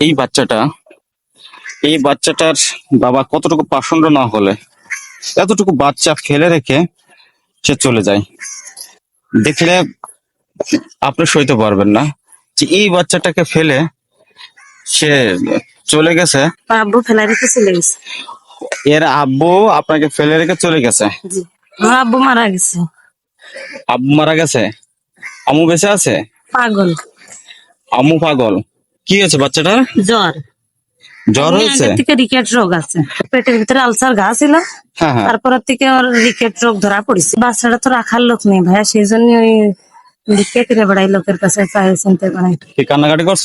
এই বাচ্চাটা এই বাচ্চাটার বাবা কতটুকু পাষণ্ড না হলে এতটুকু বাচ্চা ফেলে রেখে সে চলে যায়। দেখলে আপনি সইতে পারবেন না যে এই বাচ্চাটাকে ফেলে সে চলে গেছে। আব্বু ফেলাই রেখে চলে গেছে। এর আব্বু আপনাকে ফেলে রেখে চলে গেছে? আমার আব্বু মারা গেছে। আব্বু মারা গেছে? আমু বেঁচে আছে? পাগল। আমু পাগল। কি হয়েছে বাচ্চাটার জ্বর। জ্বর হয়েছে? আগের থেকে রিকেট রোগ আছে। পেটের ভিতরে আলসার ঘা ছিল। হ্যাঁ হ্যাঁ। তারপর থেকে ওর রিকেট রোগ ধরা পড়েছে। বাচ্চাটা তো রাখার লোক নেই ভাইয়া সেই জন্য ওই ভিক্ষে করে বেড়াই লোকের কাছে চাই চিনতে বেড়াই কি কান্নাকাটি করছ?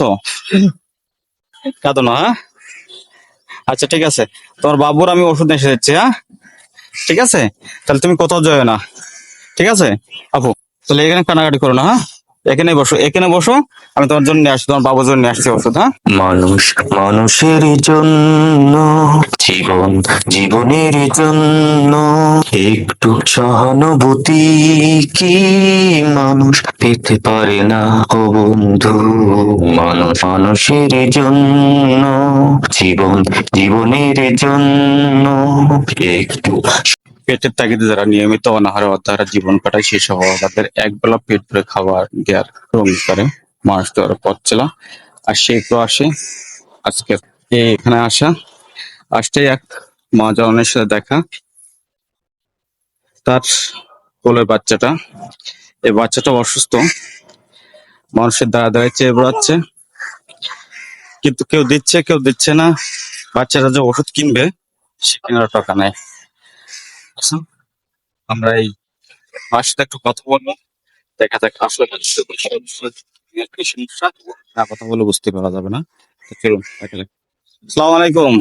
কাঁদো না হ্যাঁ? আচ্ছা ঠিক আছে। তোমার বাবুর আমি ওষুধ এসে দিচ্ছি হ্যাঁ? ঠিক আছে? তাহলে তুমি কোথাও যাবে না। ঠিক আছে? আপু তাহলে এখানে কান্নাকাটি করো না হ্যাঁ? এখানে বসো এখানে বসো। আমি তোমার জন্য আসছি, তোমার বাবুর জন্য আসছি ওষুধ হ্যাঁ? মানুষ, মানুষের জন্য, জীবন, জীবনের জন্য একটু সহানুভূতি কি? মানুষ পেতে পারে না ও বন্ধু, মানুষ, মানুষের জন্য, জীবন, জীবনের জন্য একটু পেটের তাগিদে যারা নিয়মিত অনাহারে অধ্যাহারে জীবন কাটায়, সেই সব তাদের এক বেলা পেট ভরে খাবার দেওয়ার রঙিন করে মানুষ দেওয়ার পথ ছিল আর সে তো আসে আজকে এখানে আসা। আসতে এক মা জননের সাথে দেখা। তার কোলের বাচ্চাটা এই বাচ্চাটা অসুস্থ। মানুষের দ্বারা দ্বারায় চেয়ে বেড়াচ্ছে। কিন্তু কেউ দিচ্ছে কেউ দিচ্ছে না। বাচ্চারা যে ওষুধ কিনবে, সে কেনার টাকা নেই। আচ্ছা, আমরা এই মার সাথে একটু কথা বলব। দেখা যাক আসলে সমস্যা। না কথা বলে বুঝতে পারা যাবে না। চলুন দেখা যাক। আসসালামু আলাইকুম।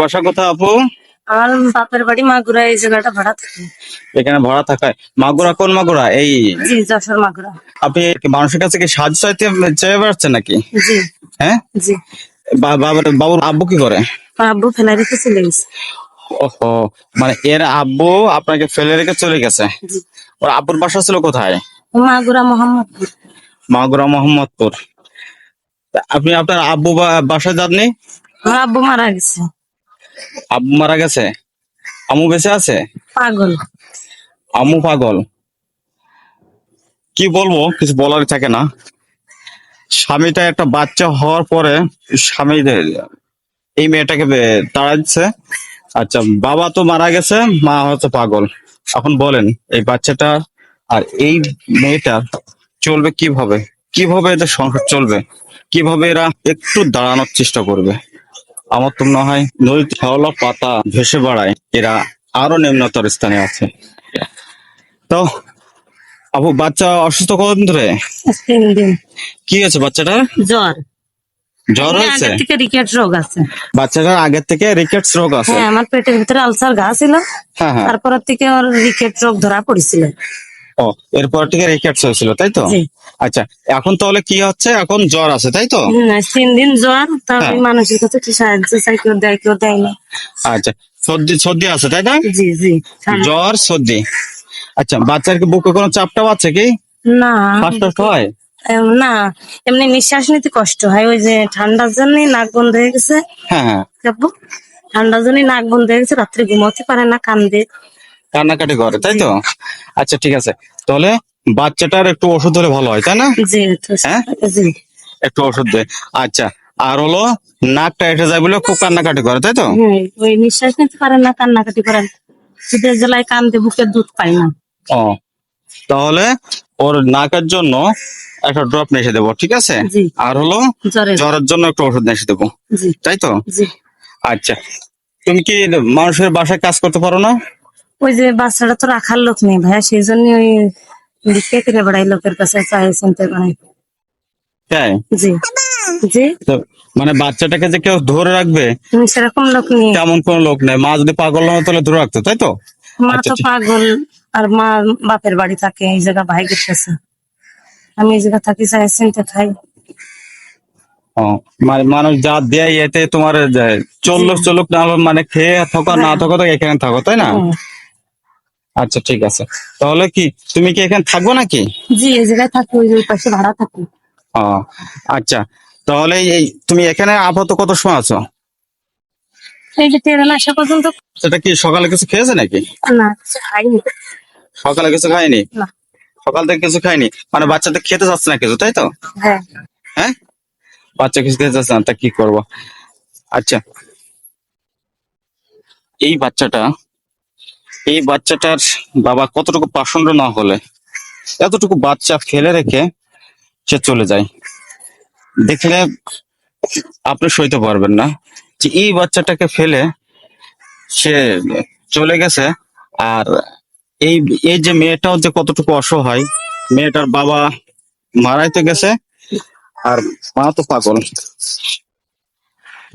বাসা আপু? আমার বাপের বাড়ি মাগুরা এই জায়গাটা ভাড়া থাকে। এখানে ভাড়া থাকায়। মাগুরা কোন মাগুরা? এই জি যশোর মাগুরা। আপনি কি মানুষের কাছে কি সাহায্য চাইতে চেয়ে বেড়াচ্ছেন নাকি? জি। হ্যাঁ? জি। বাবার বাবুর আব্বু কি করে? আব্বু ফেলাই রেখে চলে গেছে। ওহো মানে এর আব্বু আপনাকে ফেলে রেখে চলে গেছে? ওর আব্বুর বাসা ছিল কোথায়? মাগুরা মোহাম্মদপুর। মাগুরা মোহাম্মদপুর। আপনি আপনার আব্বু বাসায় যাননি? আমার আব্বু মারা গেছে। আব্বু মারা গেছে? আমু বেঁচে আছে? পাগল। আমু পাগল। কি বলব কিছু বলার থাকে না। স্বামীটা একটা বাচ্চা হওয়ার পরে স্বামী এই মেয়েটাকে তাড়া দিচ্ছে আচ্ছা বাবা তো মারা গেছে মা হচ্ছে পাগল। এখন বলেন এই বাচ্চাটা আর এই মেয়েটা চলবে কীভাবে? কীভাবে এদের সংসার চলবে? কীভাবে এরা একটু দাঁড়ানোর চেষ্টা করবে? আমার তো মনে হয় নদীতে হাওলা পাতা ভেসে বেড়ায় এরা আরও নিম্নতর স্থানে আছে। তো আপু বাচ্চা অসুস্থ কতদিন ধরে? কি আছে বাচ্চাটার? জ্বর। জ্বর হয়েছে? আগের থেকে রিকেট রোগ আছে। বাচ্চাটার আগের থেকে রিকেটস রোগ আছে? হ্যাঁ আমার পেটের ভিতরে আলসার ঘা ছিল। হ্যাঁ হ্যাঁ। তারপর থেকে ওর রিকেট রোগ ধরা পড়েছিল। ও এরপর থেকে রিকেটস হয়েছিল তাই তো? আচ্ছা এখন তাহলে কি হচ্ছে? এখন জ্বর আছে তাই তো? তিন দিন জ্বর তার হ্যাঁ। মানুষের কাছে একটু সাহায্য চাই কেউ দেয় কেউ দেয় না। আচ্ছা সর্দি সর্দি আছে তাই না? জি জি জ্বর সর্দি। আচ্ছা বাচ্চার কি বুকে কোনো চাপটাও আছে কি? না। হয়? না এমনি নিঃশ্বাস নিতে কষ্ট হয়। ওই যে ঠান্ডার জন্য নাক বন্ধ হয়ে গেছে। হ্যাঁ হ্যাঁ। ঠান্ডার জন্য নাক বন্ধ হয়ে গেছে রাত্রে ঘুমাতে পারে না কান্দে। কান্নাকাটি করে তাই তো? আচ্ছা ঠিক আছে। তাহলে বাচ্চাটার একটু ওষুধ হলে ভালো হয় তাই না? জি হ্যাঁ? জি। একটু ওষুধ দে। আচ্ছা আর হলো নাকটা এসে যায় বলে খুব কান্নাকাটি করে তাই তো? ওই নিঃশ্বাস নিতে পারে না কান্নাকাটি করে। শীতের জেলায় কান্দে বুকের দুধ পায় না। ও তাহলে ওর নাকের জন্য একটা ড্রপ নিয়ে দেবো ঠিক আছে? আর হলো জ্বরে জ্বরের জন্য একটু ওষুধ নিয়ে দেবো তাই তো? আচ্ছা। তুমি কি মানুষের বাসায় কাজ করতে পারো না? ওই যে বাচ্চাটা তো রাখার লোক নেই ভাইয়া সেই জন্য ওই করে বেড়াই লোকের কাছে চাই চিনতে বেড়াই তাই? জি। জি? মানে বাচ্চাটাকে যে কেউ ধরে রাখবে সেরকম লোক নেই। তেমন কোনো লোক নেই। মা যদি পাগল না হয় তাহলে ধরে রাখতো তাই তো? মা আচ্ছা, তো পাগল। আর মা বাপের বাড়ি থাকে এই জায়গা ভাই গেছে। আমি এই জায়গা থাকি চাই চিনতে খাই মানে মানুষ যা দেয় এতে তোমার যে চল্লুক চল্লুক না মানে খেয়ে থাকো না থাকো তো এখানে থাকো তাই না? আচ্ছা ঠিক আছে। তাহলে কি তুমি কি এখানে থাকব নাকি? জি এই জায়গায় থাকি ওই পাশে ভাড়া থাকি। ও আচ্ছা। তাহলে এই তুমি এখানে আপাতত কত সময় আছো? এই যে ট্রেন আসা পর্যন্ত সেটা কি সকালে কিছু খেয়েছে নাকি? না কিছু খাইনি। সকালে কিছু খায়নি? সকাল থেকে কিছু খায়নি? মানে বাচ্চাদের খেতে যাচ্ছে না কিছু তাই তো? হ্যাঁ। হ্যাঁ? বাচ্চা কিছু খেতে যাচ্ছে না তা কি করব? আচ্ছা। এই বাচ্চাটা এই বাচ্চাটার বাবা কতটুকু পাষণ্ড না হলে এতটুকু বাচ্চা ফেলে রেখে সে চলে যায়। দেখলে আপনি সইতে পারবেন না যে এই বাচ্চাটাকে ফেলে সে চলে গেছে আর এই এই যে মেয়েটাও যে কতটুকু অসহায় মেয়েটার বাবা মারাইতে গেছে আর মা তো পাগল।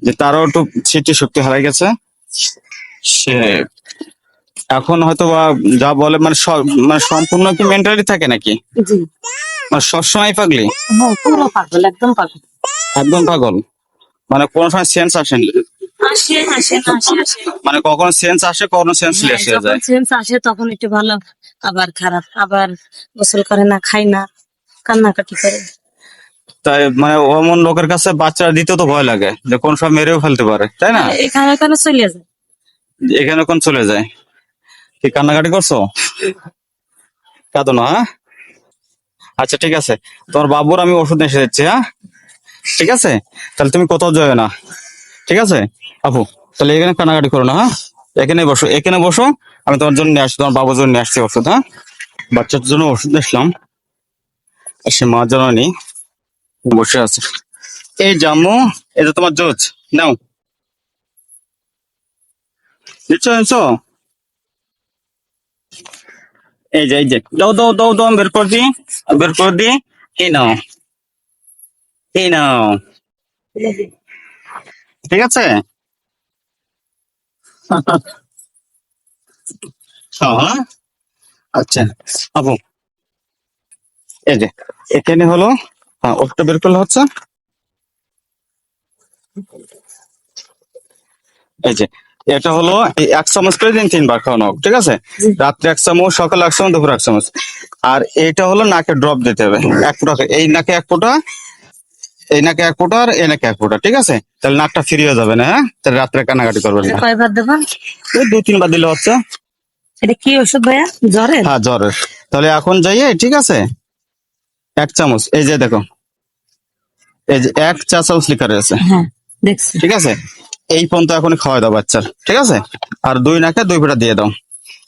যে তারও একটু স্মৃতি শক্তি হারাই গেছে। সে এখন হয়তো বা যা বলে মানে মানে সম্পূর্ণ কি মেন্টালি থাকে নাকি? মানে সবসময় পাগলি? হ্যাঁ একদম পাগল। একদম পাগল। মানে কোনো সময় সেন্স আসেনি। আসে আসে আসে আসে। মানে কখনো সেন্স আসে কখনো সেন্স হ্যাঁ, যখন যায়। সেন্স আসে তখন একটু ভালো আবার খারাপ আবার গোসল করে না খাই না কান্নাকাটি করে। তাই মানে অমন লোকের কাছে বাচ্চা দিতে তো ভয় লাগে যে কোন সময় মেরেও ফেলতে পারে তাই না? এখানে এখানে চলে যায়। এখানে কোন চলে যায়? কি কান্নাকাটি করছ? কাঁদো না হ্যাঁ? আচ্ছা ঠিক আছে। তোমার বাবুর আমি ওষুধ এসে দিচ্ছি হ্যাঁ? ঠিক আছে? তাহলে তুমি কোথাও যাবে না। ঠিক আছে? আপু, তাহলে এখানে কানাকাটি করো না হ্যাঁ? এখানে বসো এখানে বসো, আমি তোমার জন্য নিয়ে আসছি, তোমার বাবুর জন্য নিয়ে আসছি ওষুধ হ্যাঁ? বাচ্চার জন্য ওষুধ আসলাম। সে মা জননী বসে আছে। এই জামু যে তোমার জোজ নাও। নিচ্ছ নিচ্ছ? এই যে এই যে, দাও দাও দাও দাও বের করে দিই বের করে দিই। এই নাও। এই নাও। ঠিক আছে? আচ্ছা আপু। এই যে, এখানে হলো ওটা বের করলে হচ্ছে? এই যে, এটা হলো এক চামচ করে দিন তিনবার খাওয়ানো ঠিক আছে? রাত্রে এক চামচ, সকালে এক চামচ, দুপুর এক চামচ। আর এটা হলো নাকে ড্রপ দিতে হবে, এক ফোঁটা। এই নাকে এক ফোঁটা এই নাকে এক ফোঁটা আর এই নাকে এক ফোঁটা ঠিক আছে? তাহলে নাকটা ফ্রি হয়ে যাবে না হ্যাঁ? তাহলে রাত্রে কান্নাকাটি করবেন না। কয়বার দেবা? ওই দু তিনবার দিলে হচ্ছে। এটা কি ওষুধ ভাইয়া? জ্বরের? হ্যাঁ জ্বরের। তাহলে এখন যাইয়ে ঠিক আছে? এক চামচ এই যে দেখো। এই যে এক চা চামচ লিখা রয়েছে হ্যাঁ দেখছি। ঠিক আছে? এই পর্যন্ত এখন খাওয়াই দাও বাচ্চার ঠিক আছে? আর দুই নাকে দুই ফোঁটা দিয়ে দাও।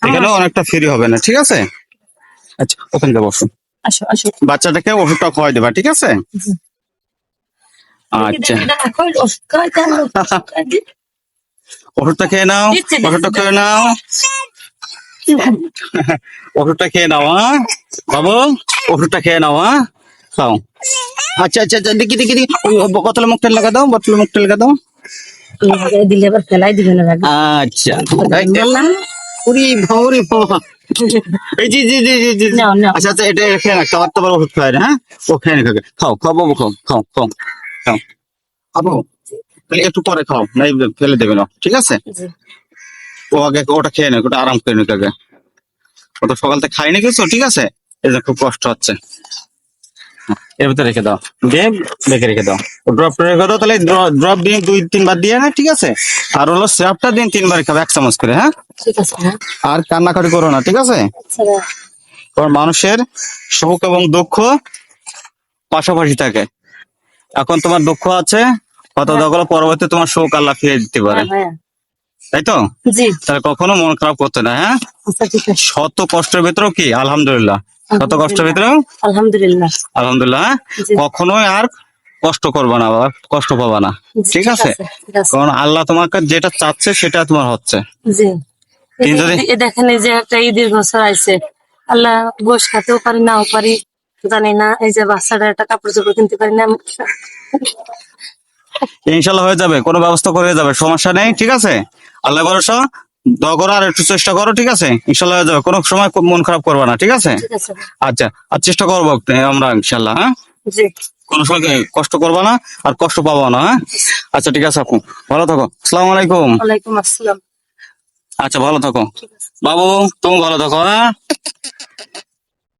এখানে অনেকটা ফ্রি হবে না ঠিক আছে? আচ্ছা ওখানে যাব বসো। আসো আসো। বাচ্চাটাকে ওষুধটা খাওয়াই দেবা ঠিক আছে। আচ্ছা? ওষুধটা খেয়ে নাও। ওষুধটা খেয়ে নাও। ওষুধটা খেয়ে নাও হ্যাঁ বাবু ওষুধটা খেয়ে নাও হ্যাঁ খাও। আচ্ছা আচ্ছা আচ্ছা দেখি দেখি দেখি। ওই বোতলে মুখটা লাগা দাও বোতলে মুখটা লাগা দাও। দিলে আবার ফেলাই দিবে না আচ্ছা। বাবা। এই জি জি জি জি জি। আচ্ছা আচ্ছা এটা খেয়ে না খাবার তো ওষুধ খায় না হ্যাঁ? ও খেয়ে না খাও খাও বাবু খাও খাও খাও। খাও। খাব? তাহলে একটু পরে খাও নাই ফেলে দেবে না। ঠিক আছে? ও আগে ওটা খেয়ে নেক ওটা আরাম করে নেক আগে। ও তো সকাল থেকে খাইনি কিছু ঠিক আছে? যে খুব কষ্ট হচ্ছে। এর ভিতরে রেখে দাও। দিয়ে রেখে রেখে দাও। ড্রপ রেখে দাও তাহলে ড্রপ দিন দুই তিনবার দিয়ে না ঠিক আছে? আর হলো স্যাপটা দিন তিনবার খাবে এক চামচ করে হ্যাঁ? হ্যাঁ। আর কান্নাকাটি করো না ঠিক আছে? আচ্ছা মানুষের সুখ এবং দুঃখ পাশাপাশি থাকে। এখন তোমার দুঃখ আছে হয়তো দেখো পরবর্তী তোমার শোক আল্লাহ ফিরে দিতে পারে। হ্যাঁ তাই তো? তাহলে কখনো মন খারাপ করতে না হ্যাঁ? আচ্ছা শত কষ্টের ভিতরেও কি? আলহামদুলিল্লাহ। শত কষ্টের ভিতরেও? আলহামদুলিল্লাহ। আলহামদুলিল্লাহ হ্যাঁ? কখনোই আর কষ্ট করবে না বাবা। কষ্ট পাবা না। ঠিক আছে? কারণ আল্লাহ তোমাকে যেটা চাচ্ছে সেটা তোমার হচ্ছে। দেখেন যে একটা ঈদের বছর আছে আল্লাহ গোশ খাতেও পারি নাও পারি। জানি না এই যে বাচ্চাটা একটা কাপড় চোপড় কিনতে পারি না ইনশাল্লাহ হয়ে যাবে কোনো ব্যবস্থা করে যাবে সমস্যা নেই ঠিক আছে? আল্লাহ ভরসা দোয়া করো আর একটু চেষ্টা করো ঠিক আছে? ইনশাল্লাহ হয়ে যাবে কোনো সময় মন খারাপ করবে না ঠিক আছে? আচ্ছা আর চেষ্টা করব আমরা ইনশাল্লাহ হ্যাঁ? কোনো সময় কষ্ট করবা না আর কষ্ট পাবো না হ্যাঁ? আচ্ছা ঠিক আছে আপু ভালো থাকো আসসালামু আলাইকুম। ওয়ালাইকুম আসসালাম। আচ্ছা ভালো থাকো। বাবু তুমি ভালো থাকো হ্যাঁ?